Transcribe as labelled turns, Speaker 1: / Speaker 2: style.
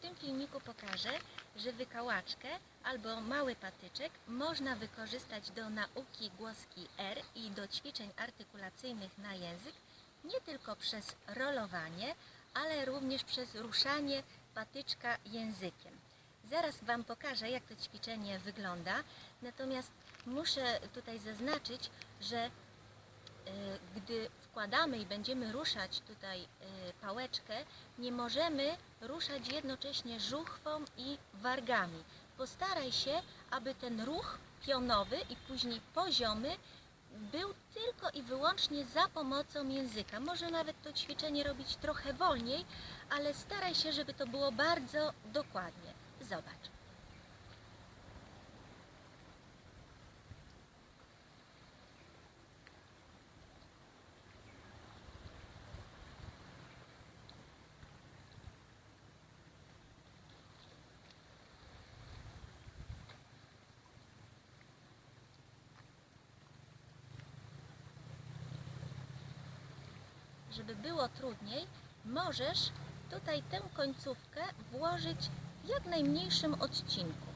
Speaker 1: tym filmiku pokażę, że wykałaczkę albo mały patyczek można wykorzystać do nauki głoski R i do ćwiczeń artykulacyjnych na język nie tylko przez rolowanie, ale również przez ruszanie patyczka językiem. Zaraz Wam pokażę, jak to ćwiczenie wygląda, natomiast muszę tutaj zaznaczyć, że y, gdy wkładamy i będziemy ruszać tutaj y, pałeczkę, nie możemy ruszać jednocześnie żuchwą i wargami. Postaraj się, aby ten ruch pionowy i później poziomy był tylko i wyłącznie za pomocą języka. Może nawet to ćwiczenie robić trochę wolniej, ale staraj się, żeby to było bardzo dokładnie. Zobacz. Żeby było trudniej, możesz tutaj tę końcówkę włożyć w jak najmniejszym odcinku.